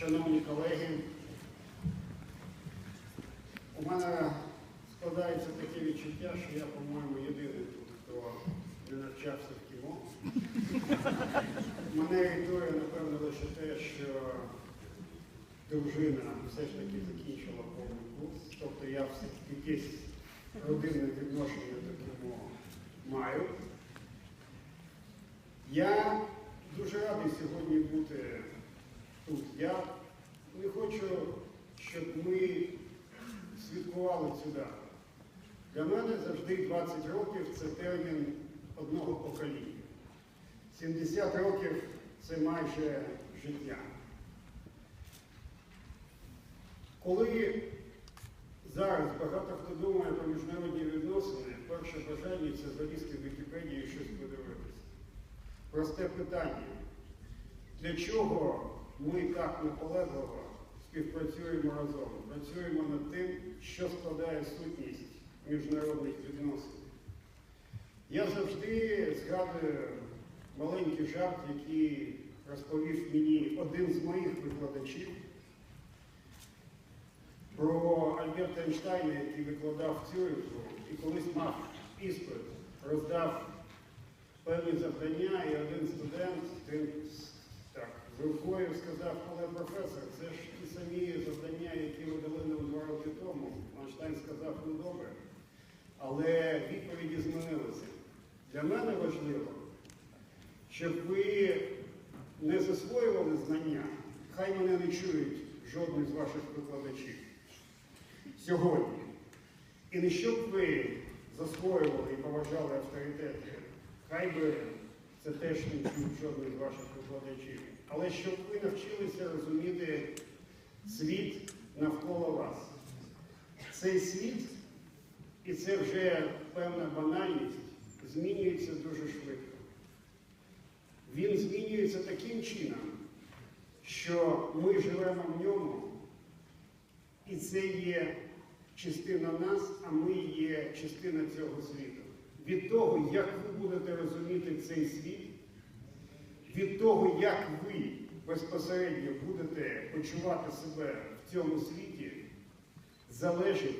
шановні колеги, у мене складається таке відчуття, що я, по-моєму, єдиний тут, хто не навчався в кіно. Мене рятує, напевно, лише те, що дружина все ж таки закінчила повний курс. Тобто я все якесь родинне відношення до кіно маю. Я дуже радий сьогодні бути тут. Я не хочу, щоб ми святкували дату. Для мене завжди 20 років це термін одного покоління. 70 років це майже життя. Коли зараз багато хто думає про міжнародні відносини, перше бажання це залізти в Вікіпедію і щось подивитися. Просте питання. Для чого ми так наполегливо співпрацюємо разом? Працюємо над тим, що складає сутність міжнародних відносин. Я завжди згадую маленький жарт, який розповів мені один з моїх викладачів про Альберта Ейнштейна, який викладав Цюриху і колись мав іспит, роздав певні завдання, і один студент тим рукою сказав, але професор, це ж ті самі завдання, які ви дали нам два роки тому. Ейнштейн сказав, ну добре. Але відповіді змінилися. Для мене важливо, щоб ви не засвоювали знання, хай мене не чують жодний з ваших викладачів сьогодні. І не щоб ви засвоювали і поважали авторитети, хай би це теж не чув жодний з ваших викладачів, але щоб ви навчилися розуміти світ навколо вас. Цей світ, і це вже певна банальність, змінюється дуже швидко. Він змінюється таким чином, що ми живемо в ньому, і це є частина нас, а ми є частина цього світу. Від того, як ви будете розуміти цей світ, від того, як ви безпосередньо будете почувати себе в цьому світі, залежить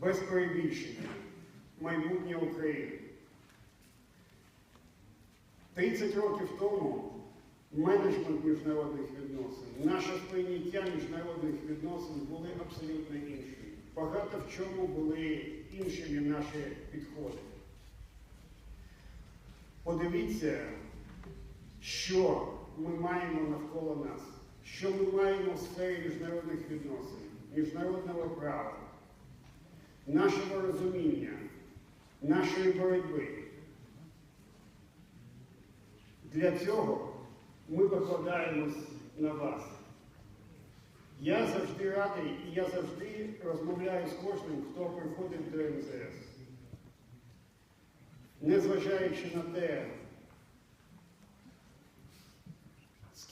без перебільшення майбутнє України. 30 років тому менеджмент міжнародних відносин, наше сприйняття міжнародних відносин були абсолютно іншими. Багато в чому були іншими наші підходи. Подивіться, що ми маємо навколо нас, що ми маємо в сфері міжнародних відносин, міжнародного права, нашого розуміння, нашої боротьби. Для цього ми покладаємось на вас. Я завжди радий і я завжди розмовляю з кожним, хто приходить до МЗС. Незважаючи на те,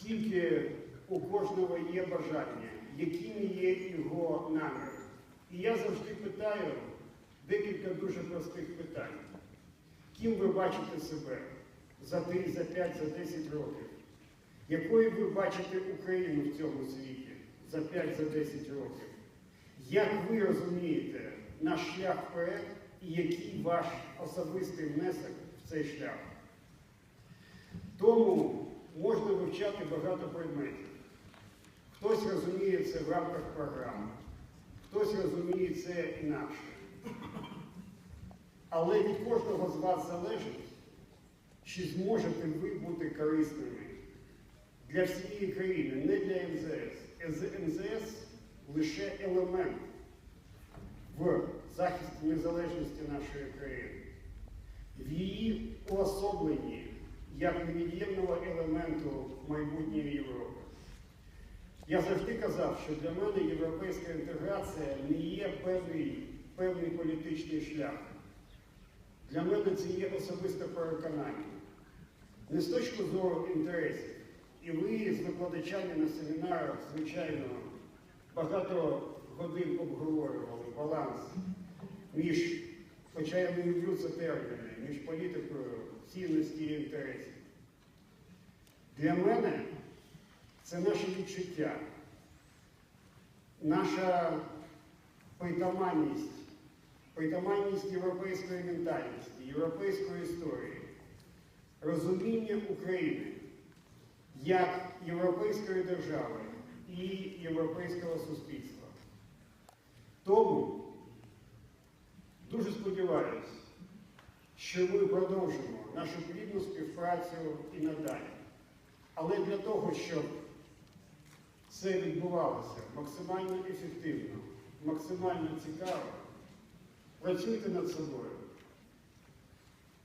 скільки у кожного є бажання, якими є його наміри. І я завжди питаю декілька дуже простих питань. Ким ви бачите себе за 3, за 5, за 10 років? Якою ви бачите Україну в цьому світі за 5, за 10 років? Як ви розумієте наш шлях вперед і який ваш особистий внесок в цей шлях? Тому вивчати багато предметів. Хтось розуміє це в рамках програми, хтось розуміє це інакше. Але від кожного з вас залежить, чи зможете ви бути корисними для всієї країни, не для МЗС. МЗС лише елемент в захисті незалежності нашої країни, в її уособленні як невід'ємного елементу майбутньої Європи. Я завжди казав, що для мене європейська інтеграція не є певний, певний політичний шлях. Для мене це є особисте переконання. Не з точки зору інтересів. І ви з викладачами на семінарах, звичайно, багато годин обговорювали баланс між, хоча я не люблю це терміни, між політикою цінності і інтересів. Для мене це наше відчуття, наша притаманність, притаманність європейської ментальності, європейської історії, розуміння України як європейської держави і європейського суспільства. Тому дуже сподіваюся, що ми продовжимо нашу плідну співпрацю і надалі. Але для того, щоб це відбувалося максимально ефективно, максимально цікаво, працюйте над собою.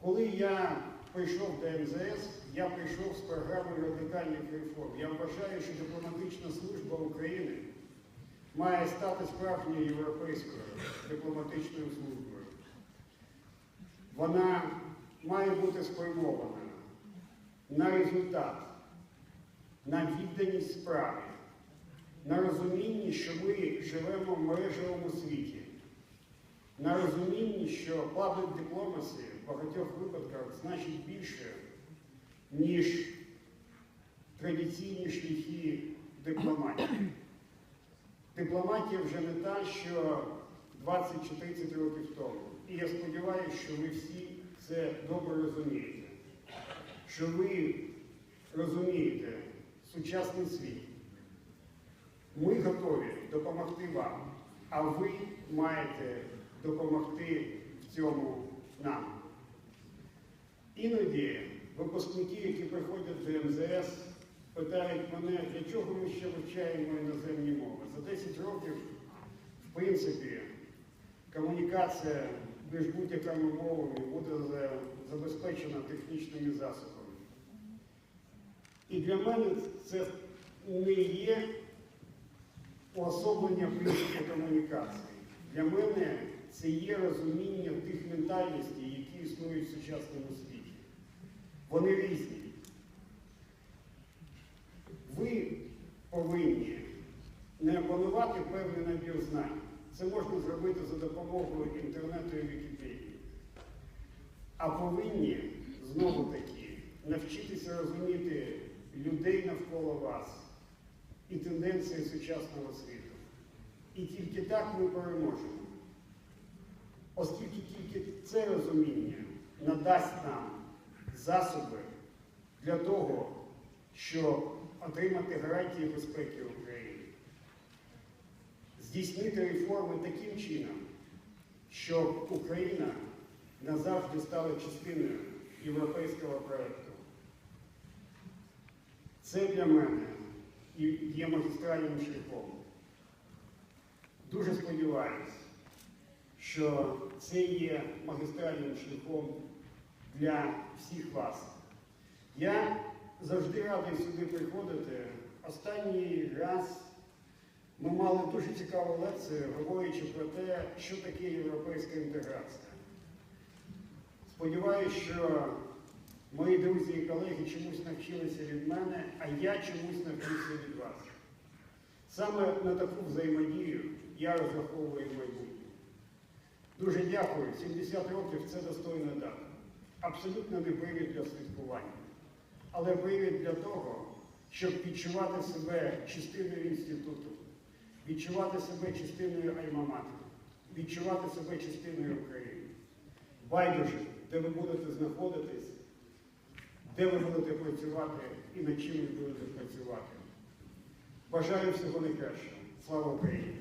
Коли я прийшов до МЗС, я прийшов з програмою радикальних реформ. Я вважаю, що дипломатична служба України має стати справжньою європейською дипломатичною службою. Вона має бути спрямована на результат, на відданість справі, на розумінні, що ми живемо в мережевому світі, на розумінні, що public diplomacy в багатьох випадках значить більше, ніж традиційні шляхи дипломатії. Дипломатія вже не та, що 20 чи 30 років тому. І я сподіваюся, що ви всі це добре розумієте. Що ви розумієте сучасний світ. Ми готові допомогти вам, а ви маєте допомогти в цьому нам. Іноді випускники, які приходять до МЗС, питають мене, для чого ми ще вивчаємо іноземні мови. За 10 років, в принципі, комунікація між будь-якими мовами буде забезпечена технічними засобами. І для мене це не є уособлення принципу комунікації. Для мене це є розуміння тих ментальностей, які існують в сучасному світі. Вони різні. Ви повинні не опанувати певний набір знань. Це можна зробити за допомогою інтернету і Вікіпедії. А повинні знову таки навчитися розуміти людей навколо вас і тенденції сучасного світу. І тільки так ми переможемо. Оскільки тільки це розуміння надасть нам засоби для того, щоб отримати гарантії безпеки України, здійснити реформи таким чином, щоб Україна назавжди стала частиною європейського проєкту. Це для мене є магістральним шляхом. Дуже сподіваюся, що це є магістральним шляхом для всіх вас. Я завжди радий сюди приходити. Останній раз ми мали дуже цікаву лекцію, говорячи про те, що таке європейська інтеграція. Сподіваюся, що мої друзі і колеги чомусь навчилися від мене, а я чомусь навчився від вас. Саме на таку взаємодію я розраховую в майбутньому. Дуже дякую. 70 років це достойна дата. Абсолютно не привід для святкування, але привід для того, щоб відчувати себе частиною інституту, відчувати себе частиною Альма-Матер, відчувати себе частиною України. Байдуже, де ви будете знаходитись, де ви будете працювати і над чим ви будете працювати. Бажаю всього найкращого. Слава Україні!